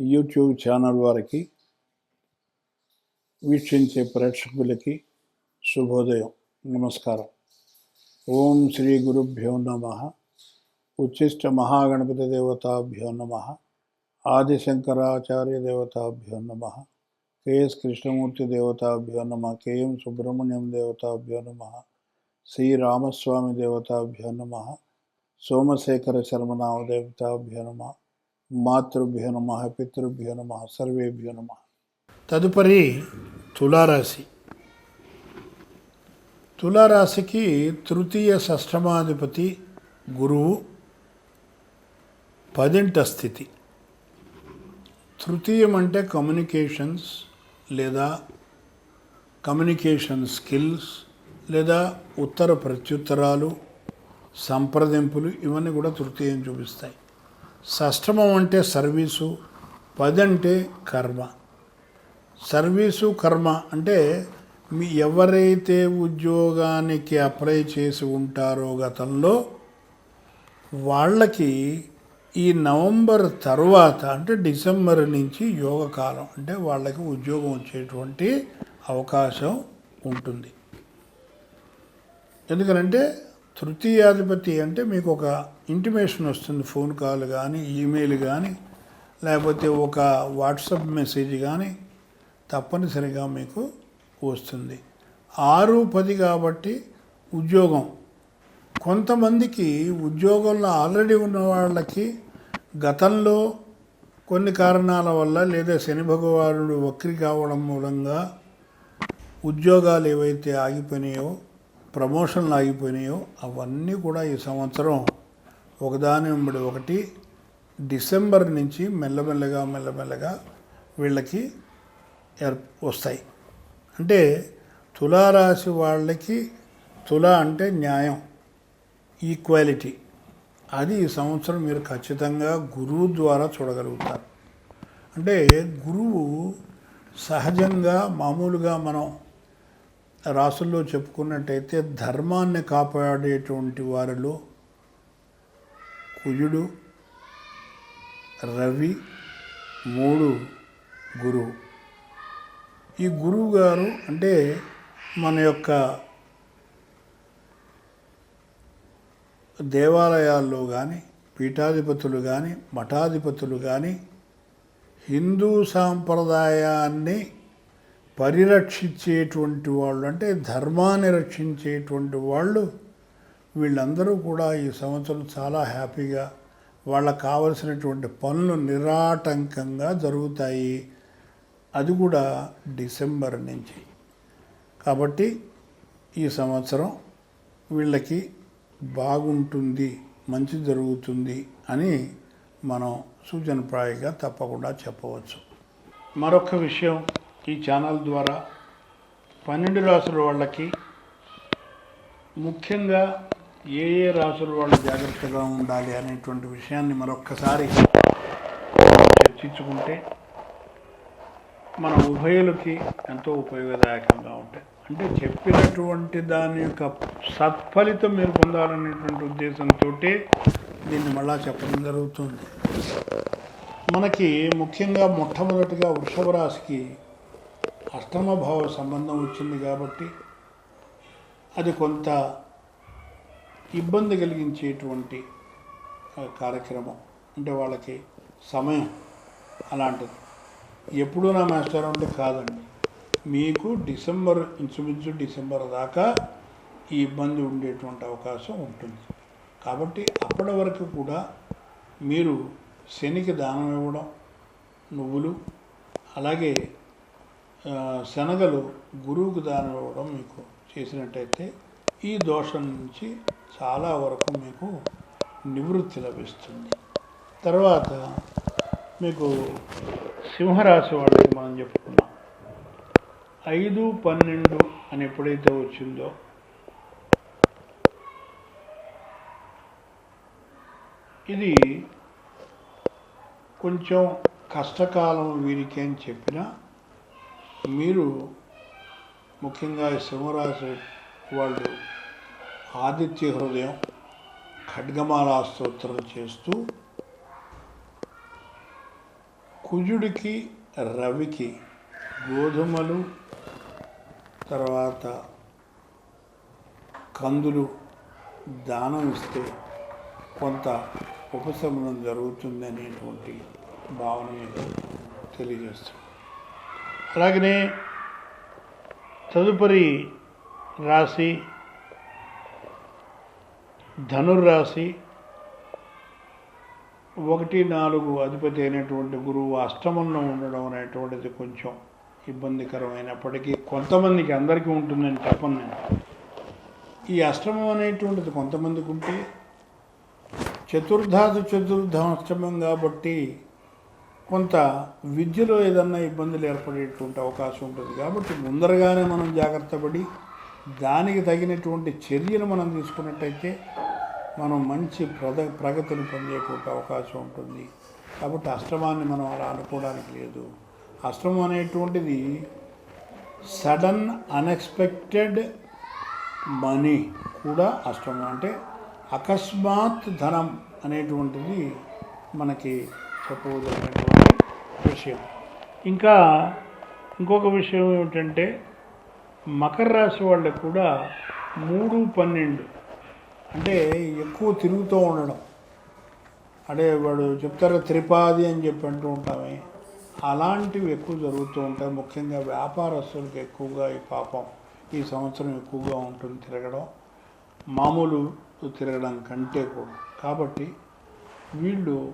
YouTube channel వారికి వీక్షించే ప్రేక్షకులకి శుభోదయం నమస్కారం ఓం శ్రీ గురుభ్యో నమ ఉచ్చిష్ట మహాగణపతి దేవతాభ్యో నమ ఆదిశంకరాచార్య దేవతాభ్యో నమ కేఎస్ కృష్ణమూర్తి దేవతాభ్యో నమ కేఎం సుబ్రహ్మణ్యం దేవతాభ్యో నమ శ్రీరామస్వామి దేవతాభ్యో నమ సోమశేఖర శర్మనామ దేవతాభ్యో నమ మాతృభ్యో నమ పితృభ్యో నమ సర్వేభ్యో నమ. తదుపరి తులారాశి. తులారాశికి తృతీయ షష్టమాధిపతి గురువు పదింట స్థితి. తృతీయం అంటే కమ్యూనికేషన్స్ లేదా కమ్యూనికేషన్ స్కిల్స్ లేదా ఉత్తర ప్రత్యుత్తరాలు సంప్రదింపులు ఇవన్నీ కూడా తృతీయం చూపిస్తాయి. సష్టమం అంటే సర్వీసు పది అంటే కర్మ. సర్వీసు కర్మ అంటే మీ ఎవరైతే ఉద్యోగానికి అప్లై చేసి ఉంటారో గతంలో వాళ్ళకి ఈ నవంబర్ తర్వాత అంటే డిసెంబర్ నుంచి యోగ కాలం అంటే వాళ్ళకి ఉద్యోగం వచ్చేటువంటి అవకాశం ఉంటుంది. ఎందుకనంటే తృతీయాధిపతి అంటే మీకు ఒక ఇంటిమేషన్ వస్తుంది ఫోన్ కాల్ కానీ ఈమెయిల్ కానీ లేకపోతే ఒక వాట్సాప్ మెసేజ్ కానీ తప్పనిసరిగా మీకు వస్తుంది. ఆరు పది కాబట్టి ఉద్యోగం. కొంతమందికి ఉద్యోగంలో ఆల్రెడీ ఉన్న వాళ్ళకి గతంలో కొన్ని కారణాల వల్ల లేదా శని భగవానుడు వక్రి కావడం మూలంగా ఉద్యోగాలు ఏవైతే ఆగిపోయినాయో ప్రమోషన్లు ఆగిపోయినాయో అవన్నీ కూడా ఈ సంవత్సరం ఒకదాని వెంబడి ఒకటి డిసెంబర్ నుంచి మెల్లమెల్లగా మెల్లమెల్లగా వీళ్ళకి ఏర్ వస్తాయి. అంటే తులారాశి వాళ్ళకి తుల అంటే న్యాయం ఈక్వాలిటీ. అది ఈ సంవత్సరం మీరు ఖచ్చితంగా గురువు ద్వారా చూడగలుగుతారు. అంటే గురువు సహజంగా మామూలుగా మనం రాసుల్లో చెప్పుకున్నట్టయితే ధర్మాన్ని కాపాడేటువంటి వారిలో కుజుడు రవి మూడు గురువు. ఈ గురువు గారు అంటే మన యొక్క దేవాలయాల్లో కానీ పీఠాధిపతులు కానీ మఠాధిపతులు కానీ హిందూ సాంప్రదాయాన్ని పరిరక్షించేటువంటి వాళ్ళు అంటే ధర్మాన్ని రక్షించేటువంటి వాళ్ళు వీళ్ళందరూ కూడా ఈ సంవత్సరం చాలా హ్యాపీగా వాళ్ళకు కావలసినటువంటి పనులు నిరాటంకంగా జరుగుతాయి. అది కూడా డిసెంబర్ నుంచి. కాబట్టి ఈ సంవత్సరం వీళ్ళకి బాగుంటుంది మంచి జరుగుతుంది అని మనం సూచనప్రాయంగా తప్పకుండా చెప్పవచ్చు. మరొక విషయం ఈ ఛానల్ ద్వారా పన్నెండు రాసుల వాళ్ళకి ముఖ్యంగా ఏ ఏ రాసుల వాళ్ళు జాగ్రత్తగా ఉండాలి అనేటువంటి విషయాన్ని మరొక్కసారి చర్చించుకుంటే మన ఉభయులకి ఎంతో ఉపయోగదాయకంగా ఉంటాయి. అంటే చెప్పినటువంటి దాని యొక్క సత్ఫలితం మీరు పొందాలనేటువంటి ఉద్దేశంతో దీన్ని మళ్ళా చెప్పడం జరుగుతుంది. మనకి ముఖ్యంగా మొట్టమొదటిగా వృషభ రాశికి అష్టమ భావ సంబంధం వచ్చింది కాబట్టి అది కొంత ఇబ్బంది కలిగించేటువంటి కార్యక్రమం. అంటే వాళ్ళకి సమయం అలాంటిది. ఎప్పుడూ నా మాస్టర్ అంటే కాదండి. మీకు డిసెంబర్ ఇంచుమించు డిసెంబర్ దాకా ఈ ఇబ్బంది ఉండేటువంటి అవకాశం ఉంటుంది. కాబట్టి అప్పటి వరకు కూడా మీరు శనికి దానం ఇవ్వడం నువ్వులు అలాగే శనగలు గురువుకు దానం ఇవ్వడం మీకు చేసినట్టయితే ఈ దోషం నుంచి చాలా వరకు మీకు నివృత్తి లభిస్తుంది. తర్వాత మీకు సింహరాశి వాళ్ళకి మనం చెప్పుకున్నాం. ఐదు పన్నెండు అని ఎప్పుడైతే వచ్చిందో ఇది కొంచెం కష్టకాలం వీరికి అని చెప్పినా మీరు ముఖ్యంగా సింహరాశి వాళ్ళు ఆదిత్య హృదయం ఖడ్గమాలా స్తోత్రం చేస్తూ కుజుడికి రవికి గోధుమలు తర్వాత కందులు దానం ఇస్తే కొంత ఉపశమనం జరుగుతుంది అనేటువంటి భావన మీకు తెలియజేస్తుంది. అలాగనే తదుపరి రాశి ధనుర్రాశి. ఒకటి నాలుగు అధిపతి అయినటువంటి గురువు అష్టమంలో ఉండడం అనేటువంటిది కొంచెం ఇబ్బందికరమైనప్పటికీ కొంతమందికి అందరికీ ఉంటుందని చెప్పను నేను. ఈ అష్టమం అనేటువంటిది కొంతమందికి ఉంటే చతుర్థాది చతుర్థం అష్టమం కాబట్టి కొంత విద్యలో ఏదన్నా ఇబ్బందులు ఏర్పడేటువంటి అవకాశం ఉంటుంది. కాబట్టి ముందరగానే మనం జాగ్రత్త పడి దానికి తగినటువంటి చర్యలు మనం తీసుకున్నట్టయితే మనం మంచి ప్రద ప్రగతిని పొందేటువంటి అవకాశం ఉంటుంది. కాబట్టి అష్టమాన్ని మనం అలా అనుకోవడానికి లేదు. అష్టమం అనేటువంటిది సడన్ అన్ఎక్స్పెక్టెడ్ మనీ కూడా అష్టమం. అంటే అకస్మాత్ ధనం అనేటువంటిది మనకి చెప్పవలసినటువంటి విషయం. ఇంకా ఇంకొక విషయం ఏమిటంటే మకర రాశి వాళ్ళకు కూడా మూడు పన్నెండు. అంటే ఎక్కువ తిరుగుతూ ఉండడం. అంటే వాడు చెప్తారు త్రిపాది అని చెప్పి అంటూ ఉంటామే. అలాంటివి ఎక్కువ జరుగుతూ ఉంటాయి. ముఖ్యంగా వ్యాపారస్తులకు ఎక్కువగా ఈ పాపం ఈ సంవత్సరం ఎక్కువగా ఉంటుంది తిరగడం. మామూలు తిరగడం కంటే కూడా. కాబట్టి వీళ్ళు